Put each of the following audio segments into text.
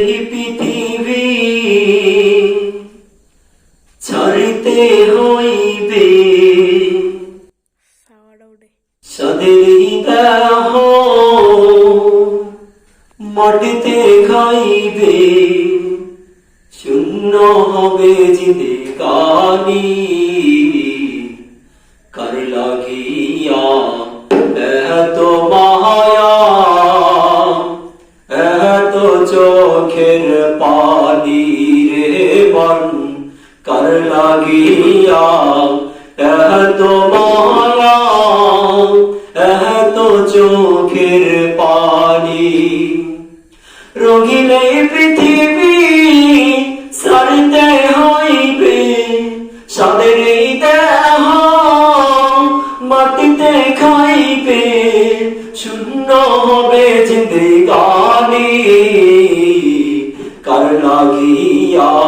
পৃথিবী হইবে। মাটিতে খাইবে। শূন্য হবে জিদে কানি কার লাগিয়া লাগিয়া। এত মায়া এত চোখের পানি। রঙিলে পৃথিবী সারিতে হইবে সাদের এই দেহ মাটিতে খাইবে। শূন্য হবে জিন্দেগানি কার লাগিয়া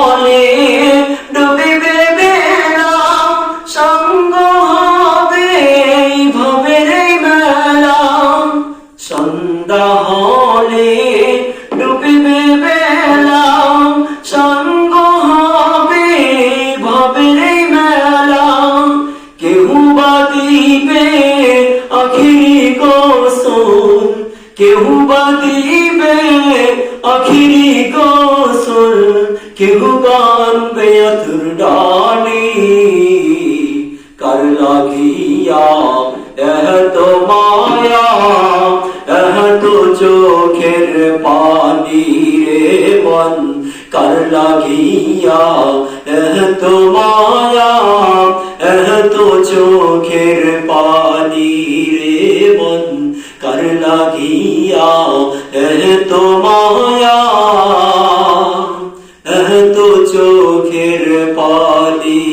গোসল কেউ বা দিবে আখিরি গোসল কেউ বানবে আতুর ডালি। কার লাগিয়া এত মায়া এত চোখের পানি রে মন। কার লাগিয়া এত মায়া এত চোখের দিয়া এত মায়া এত চোখের পানি।